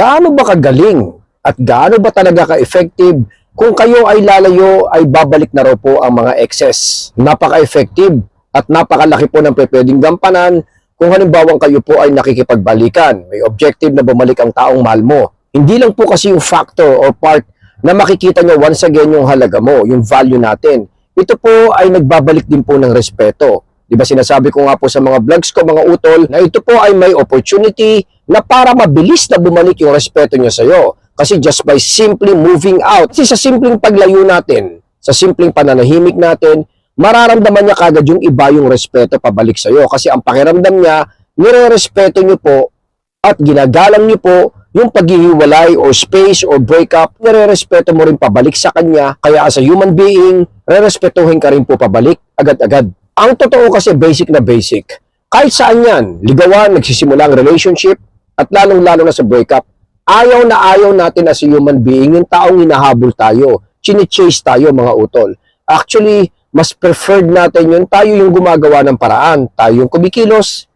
gaano ba kagaling at gaano ba talaga ka-effective kung kayo ay lalayo ay babalik na raw po ang mga excess. Napaka-effective at napakalaki po ng pwedeng gampanan kung halimbawa kayo po ay nakikipagbalikan. May objective na bumalik ang taong mahal mo. Hindi lang po kasi yung factor or part na makikita nyo once again yung halaga mo, yung value natin. Ito po ay nagbabalik din po ng respeto. Di ba sinasabi ko nga po sa mga vlogs ko, mga utol, na ito po ay may opportunity na para mabilis na bumalik yung respeto nyo sa'yo. Kasi just by simply moving out, kasi sa simpleng paglayo natin, sa simpleng pananahimik natin, mararamdaman niya kagad yung iba yung respeto pabalik sa'yo. Kasi ang pakiramdam niya, nire-respeto nyo po at ginagalang nyo po yung paghihiwalay or space or breakup, nire-respeto mo rin pabalik sa kanya. Kaya as a human being, re-respetuhin ka rin po pabalik agad-agad. Ang totoo kasi basic na basic. Kahit saan yan, ligawan, nagsisimula ang relationship, at lalong-lalo na sa breakup, ayaw na ayaw natin as human being yung taong hinahabol tayo, chine-chase tayo mga utol. Actually, mas preferred natin yun, tayo yung gumagawa ng paraan, tayo yung kumikilos,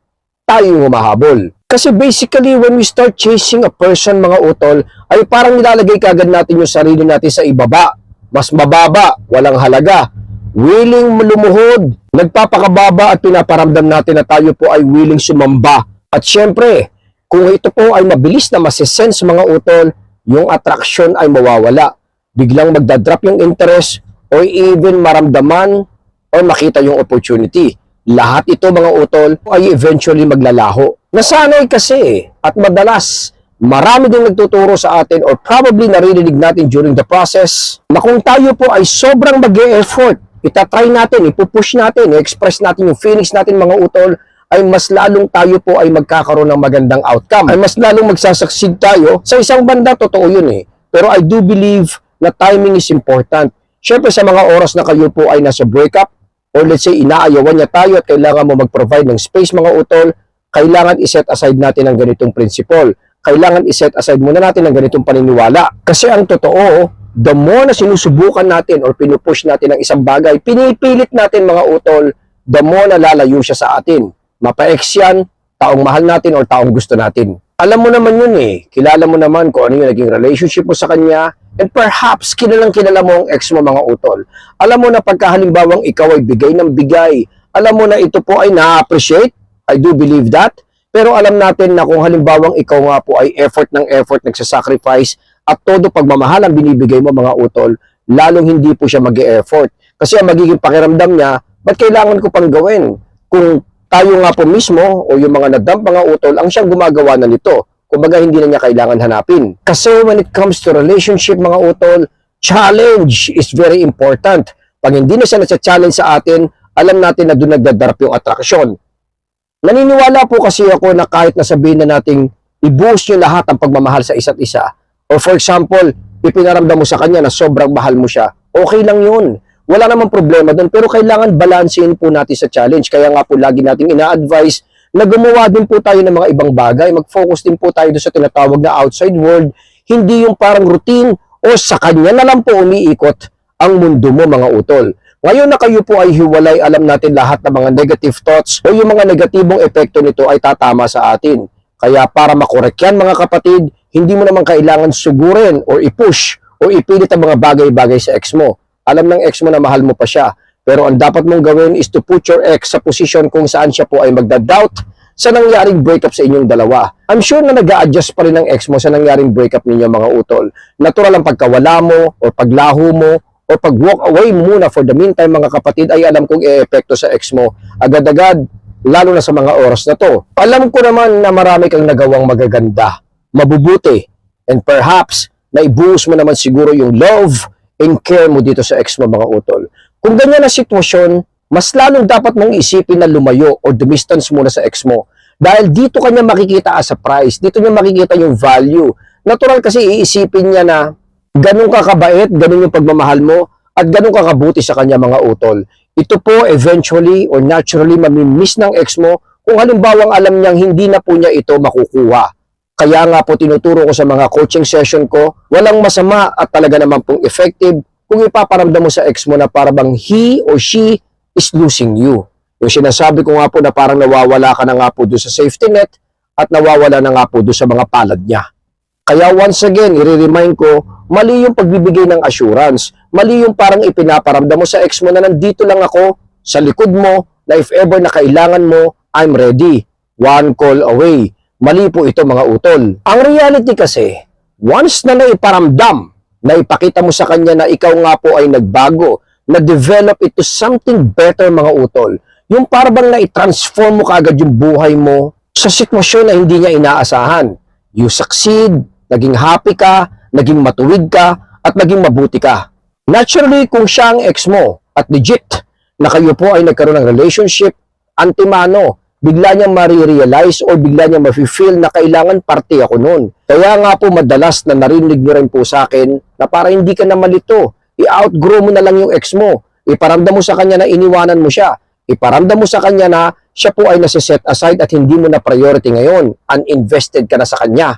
tayo yung humahabol. Kasi basically, when we start chasing a person, mga utol, ay parang nilalagay kagad natin yung sarili natin sa ibaba. Mas mababa, walang halaga. Willing lumuhod, nagpapakababa at pinaparamdam natin na tayo po ay willing sumamba. At syempre, kung ito po ay mabilis na masisense mga utol, yung attraction ay mawawala. Biglang magdadrop yung interest or even maramdaman or makita yung opportunity. Lahat ito mga utol ay eventually maglalaho. Nasanay kasi at madalas marami din nagtuturo sa atin or probably naririnig natin during the process na kung tayo po ay sobrang mag effort itatry natin, ipupush natin, i-express natin yung feelings natin mga utol, ay mas lalong tayo po ay magkakaroon ng magandang outcome. Ay mas lalong magsasucceed tayo. Sa isang banda, totoo yun eh. Pero I do believe na timing is important. Siyempre sa mga oras na kayo po ay nasa breakup, or let's say inaayawan niya tayo at kailangan mo mag-provide ng space mga utol, kailangan iset aside natin ang ganitong principle. Kailangan iset aside muna natin ang ganitong paniniwala. Kasi ang totoo, the more na sinusubukan natin or pinupush natin ang isang bagay, pinipilit natin mga utol, the more na lalayo siya sa atin. Mapa-ex yan, taong mahal natin or taong gusto natin. Alam mo naman yun eh. Kilala mo naman kung ano yung naging relationship mo sa kanya. And perhaps, kilalang kilala mo ang ex mo mga utol. Alam mo na pagkahalimbawang ikaw ay bigay ng bigay. Alam mo na ito po ay na-appreciate. I do believe that. Pero alam natin na kung halimbawang ikaw nga po ay effort ng effort, nagsasacrifice, at todo pagmamahal ang binibigay mo mga utol, lalong hindi po siya mag effort Kasi ang magiging pakiramdam niya, ba't kailangan ko pang gawin? Kung tayo nga po mismo o yung mga nadamp mga utol ang siyang gumagawa na nito. Kumbaga hindi na niya kailangan hanapin. Kasi when it comes to relationship mga utol, challenge is very important. Pag hindi na siya nasa-challenge sa atin, alam natin na doon nagdadarap yung attraction. Naniniwala po kasi ako na kahit nasabihin na nating i-boost nyo lahat ang pagmamahal sa isa't isa, or for example, ipinaramdam mo sa kanya na sobrang mahal mo siya, okay lang yun. Wala namang problema doon, pero kailangan balansein po natin sa challenge. Kaya nga po lagi nating ina-advise na gumawa din po tayo ng mga ibang bagay. Mag-focus din po tayo doon sa tinatawag na outside world. Hindi yung parang routine o sa kanya na lang po umiikot ang mundo mo mga utol. Ngayon na kayo po ay hiwalay, alam natin lahat ng mga negative thoughts o yung mga negatibong epekto nito ay tatama sa atin. Kaya para makorek yan mga kapatid, hindi mo naman kailangan sugurin or i-push o ipilit ang mga bagay-bagay sa ex mo. Alam ng ex mo na mahal mo pa siya. Pero ang dapat mong gawin is to put your ex sa position kung saan siya po ay magda-doubt sa nangyaring breakup sa inyong dalawa. I'm sure na nag adjust pa rin ang ex mo sa nangyaring breakup ninyo mga utol. Natural ang pagkawala mo o paglaho mo o pag walk away muna for the meantime mga kapatid ay alam kong e-epekto sa ex mo agad-agad lalo na sa mga oras na to. Alam ko naman na marami kang nagawang magaganda, mabubuti, and perhaps naibuhos mo naman siguro yung love and care mo dito sa ex mo mga utol. Kung ganyan na sitwasyon, mas lalong dapat mong isipin na lumayo or distance muna sa ex mo. Dahil dito kanya makikita as a price, dito niya makikita yung value. Natural kasi iisipin niya na ganun ka kabait, ganun yung pagmamahal mo, at ganun ka kabuti sa kanya mga utol. Ito po eventually or naturally mamimiss ng ex mo kung halimbawang alam niyang hindi na po niya ito makukuha. Kaya nga po tinuturo ko sa mga coaching session ko, walang masama at talaga naman pong effective kung ipaparamdam mo sa ex mo na para bang he or she is losing you. Yung sinasabi ko nga po na parang nawawala ka na nga po doon sa safety net at nawawala na nga po doon sa mga palad niya. Kaya once again, i-remind ko, mali yung pagbibigay ng assurance. Mali yung parang ipinaparamdam mo sa ex mo na nandito lang ako, sa likod mo, na if ever na kailangan mo, I'm ready. One call away. Mali po ito mga utol. Ang reality kasi, once na naiparamdam, na ipakita mo sa kanya na ikaw nga po ay nagbago, na develop it to something better mga utol. Yung parang na i-transform mo kaagad yung buhay mo sa sitwasyon na hindi niya inaasahan. You succeed, naging happy ka, naging matuwid ka, at naging mabuti ka. Naturally, kung siya ang ex mo at legit na kayo po ay nagkaroon ng relationship, antimano, bigla niyang marirealize o bigla niyang mafe-feel na kailangan parte ako noon. Kaya nga po madalas na narinig niyo rin po sa akin na para hindi ka na malito, i-outgrow mo na lang yung ex mo. Iparamdam mo sa kanya na iniwanan mo siya. Iparamdam mo sa kanya na siya po ay nasa set aside at hindi mo na priority ngayon. Uninvested ka na sa kanya.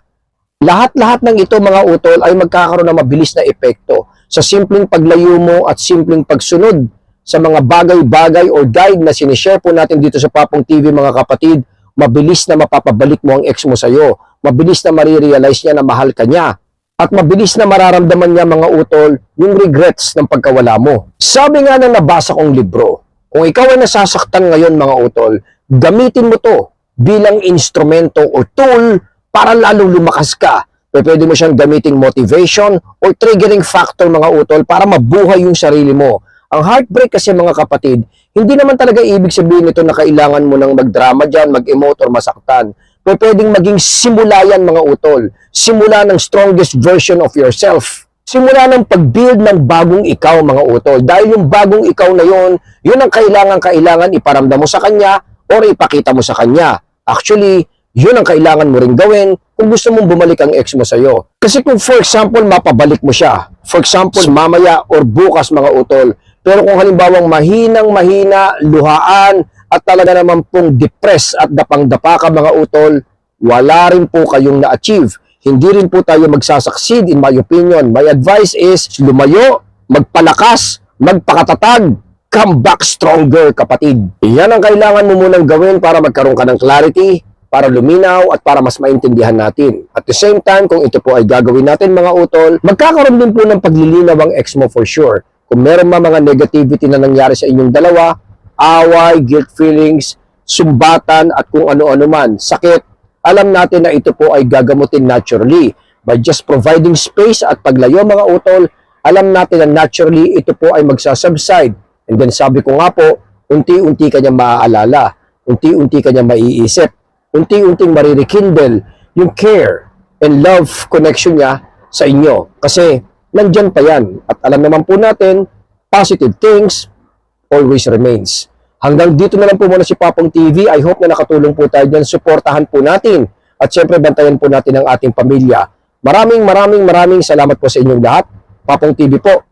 Lahat-lahat ng ito mga utol ay magkakaroon ng mabilis na epekto sa simpleng paglayo mo at simpleng pagsunod sa mga bagay-bagay or guide na sinishare po natin dito sa Papong TV mga kapatid, mabilis na mapapabalik mo ang ex mo sa'yo. Mabilis na marirealize niya na mahal ka niya. At mabilis na mararamdaman niya mga utol yung regrets ng pagkawala mo. Sabi nga na nabasa kong libro, kung ikaw ay nasasaktan ngayon mga utol, gamitin mo to bilang instrumento o tool para lalong lumakas ka. Pwede mo siyang gamiting motivation or triggering factor mga utol para mabuhay yung sarili mo. Ang heartbreak kasi mga kapatid, hindi naman talaga ibig sabihin nito na kailangan mo nang magdrama dyan, mag-emote or masaktan. Pero pwedeng maging simula yan mga utol. Simula ng strongest version of yourself. Simula ng pag-build ng bagong ikaw mga utol. Dahil yung bagong ikaw na yon, yun ang kailangan-kailangan iparamdam mo sa kanya or ipakita mo sa kanya. Actually, yun ang kailangan mo rin gawin kung gusto mong bumalik ang ex mo sa'yo. Kasi kung for example, mapabalik mo siya, for example, mamaya or bukas mga utol, pero kung halimbawang mahinang mahina, luhaan, at talaga naman pong depressed at dapang-dapa ka mga utol, wala rin po kayong na-achieve. Hindi rin po tayo magsasucceed in my opinion. My advice is lumayo, magpalakas, magpakatatag, come back stronger kapatid. Iyan ang kailangan mo munang gawin para magkaroon ka ng clarity, para luminaw at para mas maintindihan natin. At the same time, kung ito po ay gagawin natin mga utol, magkakaroon din po ng paglilinaw ang ex mo for sure. Kung meron ma mga negativity na nangyari sa inyong dalawa, away, guilt feelings, sumbatan at kung ano-ano man, sakit, alam natin na ito po ay gagamutin naturally. By just providing space at paglayo mga utol, alam natin na naturally ito po ay magsasubside. And then sabi ko nga po, unti-unti kanya maaalala, unti-unti kanya maiisip, unti-unting maririkindle yung care and love connection niya sa inyo. Kasi nandyan pa yan. At alam naman po natin, positive things always remains. Hanggang dito na lang po muna si Papong TV. I hope na nakatulong po tayo dyan. Suportahan po natin. At syempre, bantayan po natin ang ating pamilya. Maraming maraming maraming salamat po sa inyong lahat. Papong TV po.